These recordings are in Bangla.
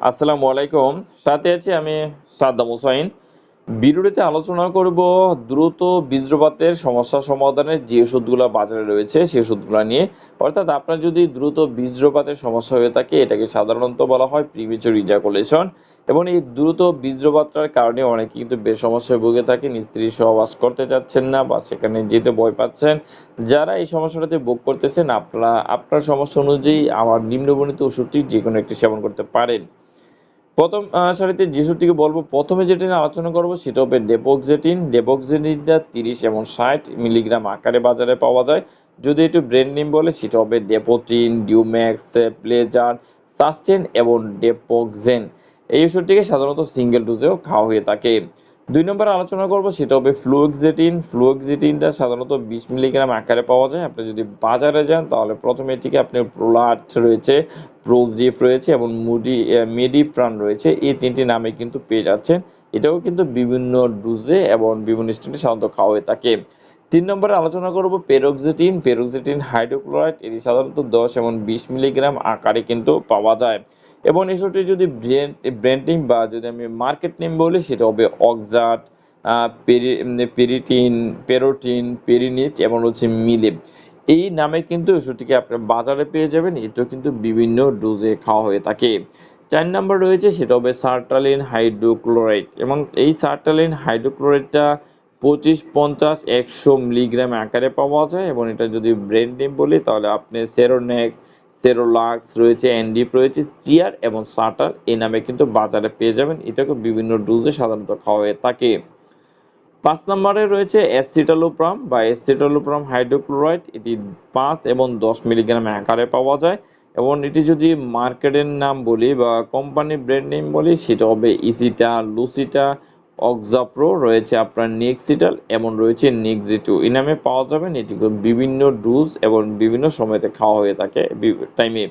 আসসালামু আলাইকুম। সাথে আছি আমি সাদ্দাম হুসাইন। ভিডিওটিতে আলোচনা করব দ্রুত বীজ্রপাতের সমস্যা সমাধানের যে ওষুধগুলো বাজারে রয়েছে সেই ওষুধগুলো নিয়ে। অর্থাৎ আপনার যদি দ্রুত বীজ্রপাতের সমস্যা হয়ে থাকে, এটাকে সাধারণত বলা হয় প্রিমেচুর ইজাকুলেশন এবং এই দ্রুত বীজ্রপাতটার কারণে অনেকে কিন্তু বেশ সমস্যায় ভুগে থাকেন স্ত্রী সহবাস করতে চাচ্ছেন না বা সেখানে যেতে ভয় পাচ্ছেন। যারা এই সমস্যাটাতে ভোগ করতেছেন, আপনারা, আপনার সমস্যা অনুযায়ী আমার নিম্নবর্ণিত ওষুধটি যে কোনো একটি সেবন করতে পারেন। প্রথম সারিতে যেসবটিকে বলব, প্রথমে যেটি নিয়ে আলোচনা করব সেটা হবে ডেপোক্সেটিন ডেপোক্সেটিনটা তিরিশ এবং ষাট মিলিগ্রাম আকারে বাজারে পাওয়া যায়। যদি একটু ব্র্যান্ড নেম বলে, সেটা হবে ডেপোটিন ডিউম্যাক্স প্লেজার সাস্টেন এবং ডেপোক্সেন। এই ওষুধটিকে সাধারণত সিঙ্গেল ডোজেও খাওয়া হয়ে থাকে। দুই নম্বরে আলোচনা করব, সেটা হবে ফ্লুক্সেটিন ফ্লুক্সেটিনটা সাধারণত বিশ মিলিগ্রাম আকারে পাওয়া যায়। আপনি যদি বাজারে যান, তাহলে প্রথমে এটিকে আপনি প্রোলাট রয়েছে প্রোজিপ রয়েছে এবং মুডি মেডিপ্রাণ রয়েছে। এই তিনটি নামে কিন্তু পেয়ে যাচ্ছেন। এটাও কিন্তু বিভিন্ন ডোজে এবং বিভিন্ন স্টেটে সাধারণত খাওয়া হয়ে থাকে। তিন নম্বরে আলোচনা করব পেরোক্সিটিন পেরোক্সিটিন হাইড্রোক্লোরাইড এটি সাধারণত দশ এবং বিশ মিলিগ্রাম আকারে কিন্তু পাওয়া যায়। এবং এসবটি যদি ব্র্যান্ডিং বা যদি আমি মার্কেট নেম বলি, সেটা হবে অক্সাট পেরিটিন পেরোটিন পেরিনিট এবং হচ্ছে মিলিপ এই নামে কিন্তু ওষুধটিকে আপনি বাজারে পেয়ে যাবেন। এটাও কিন্তু বিভিন্ন ডোজে খাওয়া হয়ে থাকে। চার নাম্বার রয়েছে, সেটা হবে সার্টালিন হাইড্রোক্লোরাইড এবং এই সার্টালিন হাইড্রোক্লোরাইডটা পঁচিশ, পঞ্চাশ, একশো মিলিগ্রাম আকারে পাওয়া যায় এবং এটা যদি ব্র্যান্ড নেম বলি, তাহলে আপনি সেরোনেক্স সেরোলাক্স রয়েছে অ্যান্ডিপ রয়েছে চিয়ার এবং সাটার এই নামে কিন্তু বাজারে পেয়ে যাবেন। এটাকে বিভিন্ন ডোজে সাধারণত খাওয়া হয়ে থাকে। পাঁচ নম্বরে রয়েছে অ্যাসিটালোপ্রাম। বা অ্যাসিটালোপ্রাম হাইড্রোক্লোরাইড। এটি পাঁচ এবং দশ মিলিগ্রাম আকারে পাওয়া যায় এবং এটি যদি মার্কেটের নাম বলি বা কোম্পানি ব্র্যান্ড নেম বলি, সেটা হবে ইসিটা, লুসিটা অক্সাপ্রো রয়েছে আপনার নেক্সিটাল এবং রয়েছে নেক্সিটু এই নামে পাওয়া যাবেন এটি বিভিন্ন ডোজ এবং বিভিন্ন সময়তে খাওয়া হয়ে থাকে টাইমে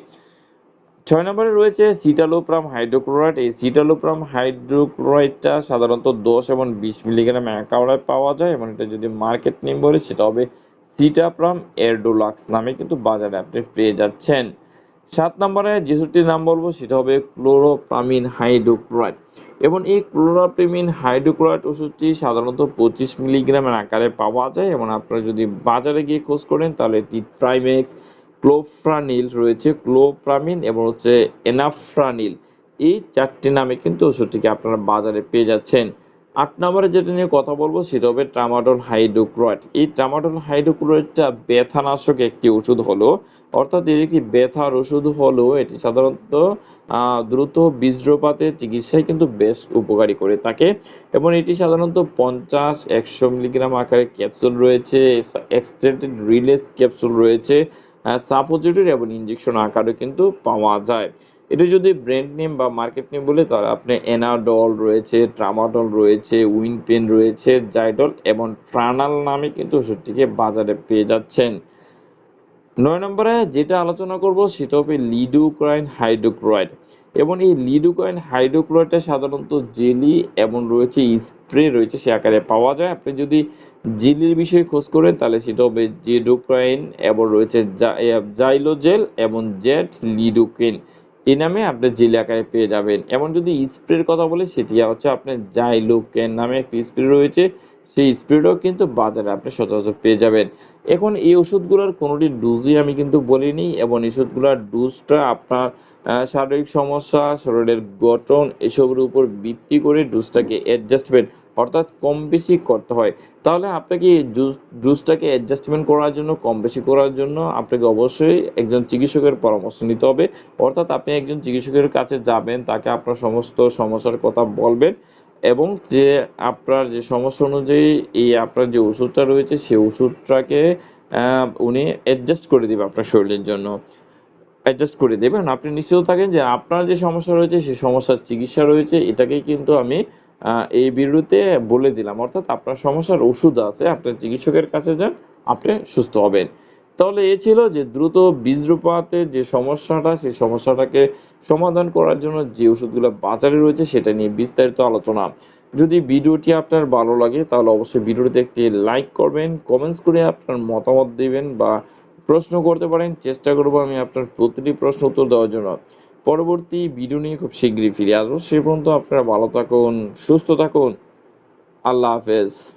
ছয় নম্বরে রয়েছে সিটালোপ্রাম হাইড্রোক্লোরাইড এই সিটালোপ্রাম হাইড্রোক্লোরাইডটা সাধারণত দশ এবং বিশ মিলিগ্রাম একাওড়ায় পাওয়া যায়, এবং এটা যদি মার্কেট নেম বলে, সেটা হবে সিটাপ্রাম এরডোলাক্স নামে কিন্তু বাজারে আপনি পেয়ে যাচ্ছেন। সাত নম্বরে যেসবটির নাম বলব, সেটা হবে ক্লোরোপ্রামিন হাইড্রোক্লোরাইড এবং এই ক্লোরাপ্রেমিন হাইড্রোক্লোরাইড ওষুধটি সাধারণত পঁচিশ মিলিগ্রামের আকারে পাওয়া যায়। এবং আপনারা যদি বাজারে গিয়ে খোঁজ করেন, তাহলে এটি প্রাইমেক্স ক্লোফ্রানিল রয়েছে। ক্লোপ্রামিন এবং হচ্ছে এনাফ্রানিল এই চারটি নামে কিন্তু ওষুধটিকে আপনারা বাজারে পেয়ে যাচ্ছেন। আট নম্বরে যেটা নিয়ে কথা বলব, সেটা হবে ট্রামাডল হাইড্রোক্লোরাইড এই ট্রামাডল হাইড্রোক্লোরাইডটা ব্যথানাশক একটি ওষুধ হলো। অর্থাৎ এর একটি ব্যথার ওষুধ হলো, এটি সাধারণত দ্রুত বীজ্রপাতের চিকিৎসায় কিন্তু বেশ উপকারী করে থাকে। এবং এটি সাধারণত পঞ্চাশ, একশো মিলিগ্রাম আকারে ক্যাপসুল রয়েছে এক্সটেন্ডেড রিলেস ক্যাপসুল রয়েছে। সাপোজিটরি এবং ইঞ্জেকশন আকারে কিন্তু পাওয়া যায়। এটা যদি ব্র্যান্ড নেম বা মার্কেট নেম বলে, তাহলে আপনি এনাডল রয়েছে ট্রামাডল রয়েছে উইনপেন রয়েছে জাইডল এবং ট্রানাল নামে কিন্তু ওষুধটিকে বাজারে পেয়ে যাচ্ছেন। নয় নম্বরে যেটা আলোচনা করব, সেটা হবে লিডোক্রাইন হাইড্রোক্লোরাইড এবং এই লিডোক্রাইন হাইড্রোক্লোরাইডটা সাধারণত জেলি এবং রয়েছে স্প্রে রয়েছে, সে আকারে পাওয়া যায়। আপনি যদি জেলির বিষয়ে খোঁজ করেন, তাহলে সেটা হবে জেডোক্রাইন এবং রয়েছে জাইলোজেল এবং জেট লিডোকেন এই নামে আপনি জেলি আকারে পেয়ে যাবেন। এমন যদি স্প্রের কথা বলি, সেটি হচ্ছে আপনার জাইলোকেন নামে একটি স্প্রে রয়েছে। সেই স্প্রেটাও কিন্তু বাজারে আপনি সচরাচর পেয়ে যাবেন। এখন এই ওষুধগুলোর কোনোটি ডোজই আমি কিন্তু বলিনি এবং এই ওষুধগুলোর ডোজটা আপনার শারীরিক সমস্যা, শরীরের গঠন, এসবের উপর ভিত্তি করে ডোজটাকে অ্যাডজাস্টমেন্ট অর্থাৎ কম বেশি করতে হয়। তাহলে আপনাকে জুসটাকে অ্যাডজাস্টমেন্ট করার জন্য, কম বেশি করার জন্য আপনাকে অবশ্যই একজন চিকিৎসকের পরামর্শ নিতে হবে। অর্থাৎ আপনি একজন চিকিৎসকের কাছে যাবেন, তাকে আপনার সমস্ত সমস্যার কথা বলবেন এবং যে আপনার যে সমস্যা অনুযায়ী এই আপনার যে ওষুধটা রয়েছে, সেই ওষুধটাকে উনি অ্যাডজাস্ট করে দিবে আপনার শরীরের জন্য। অ্যাডজাস্ট করে দেবেন আপনি নিশ্চিত থাকেন যে আপনার যে সমস্যা রয়েছে, সেই সমস্যার চিকিৎসা রয়েছে। এটাকেই কিন্তু আমি এই ভিডিওতে বলে দিলাম। অর্থাৎ আপনার সমস্যার ওষুধ আছে আপনার চিকিৎসকের কাছে যান, আপনি সুস্থ হবেন। তাহলে এ ছিল যে দ্রুত বীজ্রপাতের যে সমস্যাটা, সেই সমস্যাটাকে সমাধান করার জন্য যে ওষুধগুলো বাজারে রয়েছে, সেটা নিয়ে বিস্তারিত আলোচনা। যদি ভিডিওটি আপনার ভালো লাগে, তাহলে অবশ্যই ভিডিওটিতে একটি লাইক করবেন কমেন্টস করে আপনার মতামত দিবেন বা প্রশ্ন করতে পারেন। চেষ্টা করব আমি আপনার প্রতিটি প্রশ্ন উত্তর দেওয়ার জন্য। পরবর্তী ভিডিও নিয়ে খুব শীঘ্রই ফিরে আসব। সে পর্যন্ত আপনারা ভালো থাকুন, সুস্থ থাকুন। আল্লাহ হাফেজ।